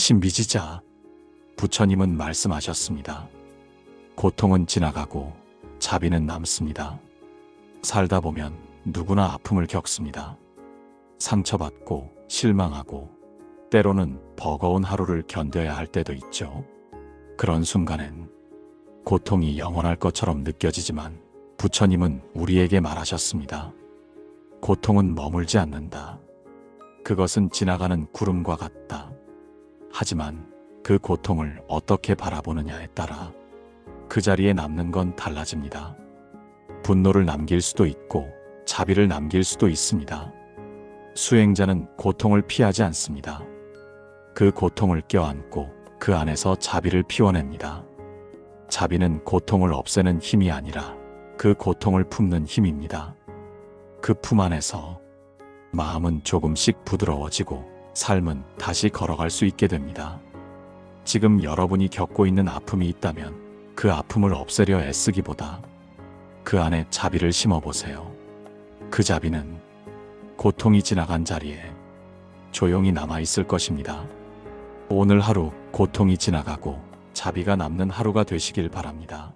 신비지자 부처님은 말씀하셨습니다. 고통은 지나가고 자비는 남습니다. 살다 보면 누구나 아픔을 겪습니다. 상처받고 실망하고 때로는 버거운 하루를 견뎌야 할 때도 있죠. 그런 순간엔 고통이 영원할 것처럼 느껴지지만 부처님은 우리에게 말하셨습니다. 고통은 머물지 않는다. 그것은 지나가는 구름과 같다. 하지만 그 고통을 어떻게 바라보느냐에 따라 그 자리에 남는 건 달라집니다. 분노를 남길 수도 있고 자비를 남길 수도 있습니다. 수행자는 고통을 피하지 않습니다. 그 고통을 껴안고 그 안에서 자비를 피워냅니다. 자비는 고통을 없애는 힘이 아니라 그 고통을 품는 힘입니다. 그 품 안에서 마음은 조금씩 부드러워지고 삶은 다시 걸어갈 수 있게 됩니다. 지금 여러분이 겪고 있는 아픔이 있다면 그 아픔을 없애려 애쓰기보다 그 안에 자비를 심어보세요. 그 자비는 고통이 지나간 자리에 조용히 남아있을 것입니다. 오늘 하루 고통이 지나가고 자비가 남는 하루가 되시길 바랍니다.